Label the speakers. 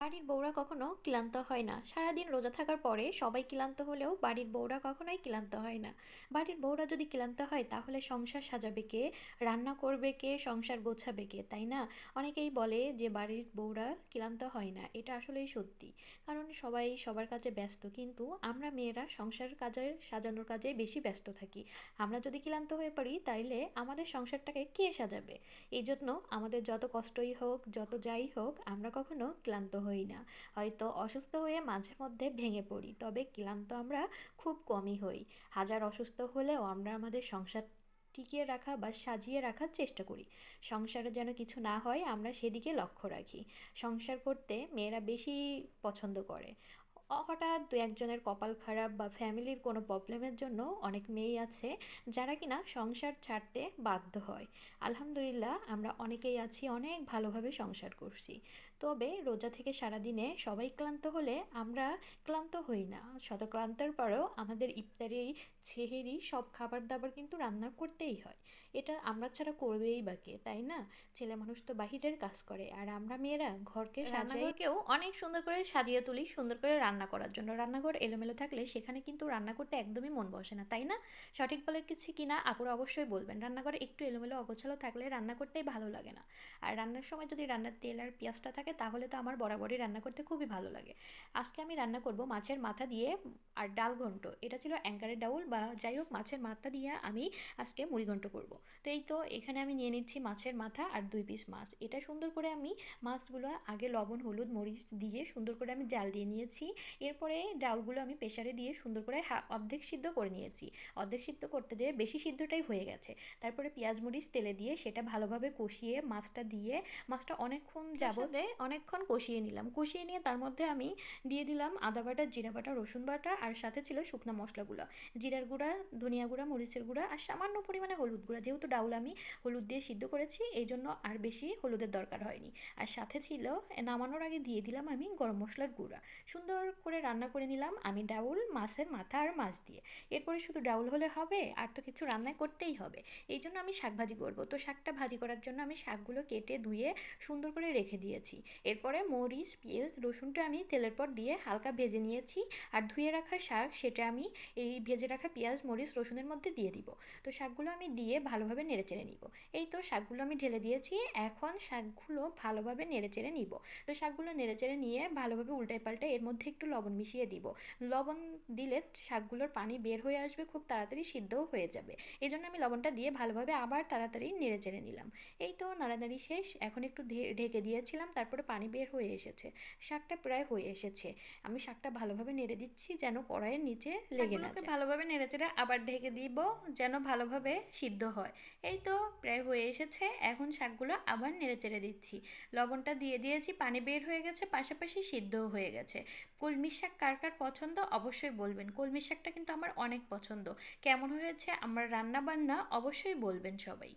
Speaker 1: বাড়ির বউরা কখনো ক্লান্ত হয় না। সারাদিন রোজা থাকার পরে সবাই ক্লান্ত হলেও বাড়ির বউরা কখনোই ক্লান্ত হয় না। বাড়ির বউরা যদি ক্লান্ত হয়, তাহলে সংসার সাজাবে কে? রান্না করবে কে? সংসার গোছাবে কে? তাই না? অনেকেই বলে যে বাড়ির বউরা ক্লান্ত হয় না, এটা আসলেই সত্যি। কারণ সবাই সবার কাজে ব্যস্ত, কিন্তু আমরা মেয়েরা সংসার কাজের সাজানোর কাজে বেশি ব্যস্ত থাকি। আমরা যদি ক্লান্ত হয়ে পড়ি, তাইলে আমাদের সংসারটাকে কে সাজাবে? এই জন্য আমাদের যত কষ্টই হোক, যত যাই হোক, আমরা কখনো ক্লান্ত হই না। হয়তো অসুস্থ হয়ে মাঝে মধ্যে ভেঙে পড়ি, তবে ক্লান্ত আমরা খুব কমই হই। হাজার অসুস্থ হলেও আমরা আমাদের সংসার টিকিয়ে রাখা বা সাজিয়ে রাখার চেষ্টা করি। সংসারে যেন কিছু না হয়, আমরা সেদিকে লক্ষ্য রাখি। সংসার করতে মেয়েরা বেশি পছন্দ করে। হঠাৎ দু একজনের কপাল খারাপ বা ফ্যামিলির কোনো প্রবলেমের জন্য অনেক মেয়েই আছে, যারা কিনা সংসার ছাড়তে বাধ্য হয়। আলহামদুলিল্লাহ, আমরা অনেকেই আছি, অনেক ভালোভাবে সংসার করছি। তবে রোজা থেকে সারাদিনে সবাই ক্লান্ত হলে আমরা ক্লান্ত হই না। শত ক্লান্তের পরেও আমাদের ইফতারি ছেহেরি সব খাবার দাবার কিন্তু রান্না করতেই হয়। এটা আমরা ছাড়া করবেই বাকে তাই না? ছেলে মানুষ তো বাহিরের কাজ করে, আর আমরা মেয়েরা ঘরকে সাজাইকেও অনেক সুন্দর করে সাজিয়ে তুলি, সুন্দর করে রান্না করার জন্য। রান্নাঘর এলোমেলো থাকলে সেখানে কিন্তু রান্না করতে একদমই মন বসে না, তাই না? সঠিক বলে কিছু কি না আপুরা অবশ্যই বলবেন। রান্নাঘরে একটু এলোমেলো অগোছালো থাকলে রান্না করতেই ভালো লাগে না। আর রান্নার সময় যদি রান্নার তেল আর পেঁয়াজটা থাকে তাহলে তো আমার বরাবরই রান্না করতে খুবই ভালো লাগে। আজকে আমি রান্না করব মাছের মাথা দিয়ে আর ডাল ঘন্ট। এটা ছিল অ্যাঙ্কারের ডাউল বা যাই হোক মাছের মাথা দিয়ে আমি আজকে মুড়ি ঘন্ট করব। তো এই তো এখানে আমি নিয়ে নিচ্ছি মাছের মাথা আর দুই পিস মাছ। এটা সুন্দর করে আমি মাছগুলো আগে লবণ, হলুদ, মরিচ দিয়ে সুন্দর করে আমি জাল দিয়ে নিয়েছি। এরপরে ডাউলগুলো আমি প্রেশারে দিয়ে সুন্দর করে অর্ধেক সিদ্ধ করে নিয়েছি। অর্ধেক সিদ্ধ করতে যেয়ে বেশি সিদ্ধটাই হয়ে গেছে। তারপরে পেঁয়াজ মরিচ তেলে দিয়ে সেটা ভালোভাবে কষিয়ে মাছটা দিয়ে মাছটা অনেকক্ষণ যাবতে অনেকক্ষণ কষিয়ে নিলাম। কষিয়ে নিয়ে তার মধ্যে আমি দিয়ে দিলাম আদা বাটা জিরা বাটা রসুন বাটা আর সাথে ছিল শুকনো মশলাগুলো জিরার গুঁড়া ধনিয়া গুঁড়া মরিচের গুঁড়া আর সামান্য পরিমাণে হলুদ গুঁড়া। যেহেতু ডাউল আমি হলুদ দিয়ে সিদ্ধ করেছি এই জন্য আর বেশি হলুদের দরকার হয়নি। আর সাথে ছিল নামানোর আগে দিয়ে দিলাম আমি গরম মশলার গুঁড়া। সুন্দর করে রান্না করে নিলাম। আমি ডাউল, মাছের মাথা আর মাছ দিয়ে। এরপরে শুধু ডাউল হলে হবে, আর তো কিছু রান্না করতেই হবে। এই জন্য আমি শাক ভাজি করব। তো শাকটা ভাজি করার জন্য আমি শাকগুলো কেটে ধুয়ে সুন্দর করে রেখে দিয়েছি। এরপরে মরিচ, পেঁয়াজ, রসুনটা আমি তেলের পর দিয়ে হালকা ভেজে নিয়েছি। আর ধুয়ে রাখা শাক, সেটা আমি এই ভেজে রাখা পেঁয়াজ, মরিচ, রসুনের মধ্যে দিয়ে দিব। তো শাকগুলো আমি দিয়ে ভালোভাবে নেড়ে চেড়ে নিব। এই তো শাকগুলো আমি ঢেলে দিয়েছি। এখন শাকগুলো ভালোভাবে নেড়ে চেড়ে নিব। তো শাকগুলো নেড়ে চেড়ে নিয়ে ভালোভাবে উল্টায় পাল্টে এর মধ্যে একটু লবণ মিশিয়ে দিব। লবণ দিলে শাকগুলোর পানি বের হয়ে আসবে খুব তাড়াতাড়ি সিদ্ধও হয়ে যাবে। এই জন্য আমি লবণটা দিয়ে ভালোভাবে আবার তাড়াতাড়ি নেড়ে চেড়ে নিলাম। এই তো নাড়ানাড়ি শেষ এখন একটু ঢেকে দিয়েছিলাম তারপরে পানি বের হয়ে এসেছে। শাকটা প্রায় হয়ে এসেছে। আমি শাকটা ভালোভাবে নেড়ে দিচ্ছি যেন কড়াইয়ের নিচে লেগে না ভালোভাবে নেড়ে চেড়ে আবার ঢেকে দিব যেন ভালোভাবে সিদ্ধ হয়। এই তো প্রায় হয়ে এসেছে এখন শাকগুলো আবার নেড়ে চেড়ে দিচ্ছি। লবণটা দিয়ে দিয়েছি পানি বের হয়ে গেছে পাশাপাশি সিদ্ধও হয়ে গেছে। কলমি শাক কার কার পছন্দ? অবশ্যই বলবেন। কলমি শাকটা কিন্তু আমার অনেক পছন্দ। কেমন হয়েছে? আমার রান্না বান্না অবশ্যই বলবেন সবাই।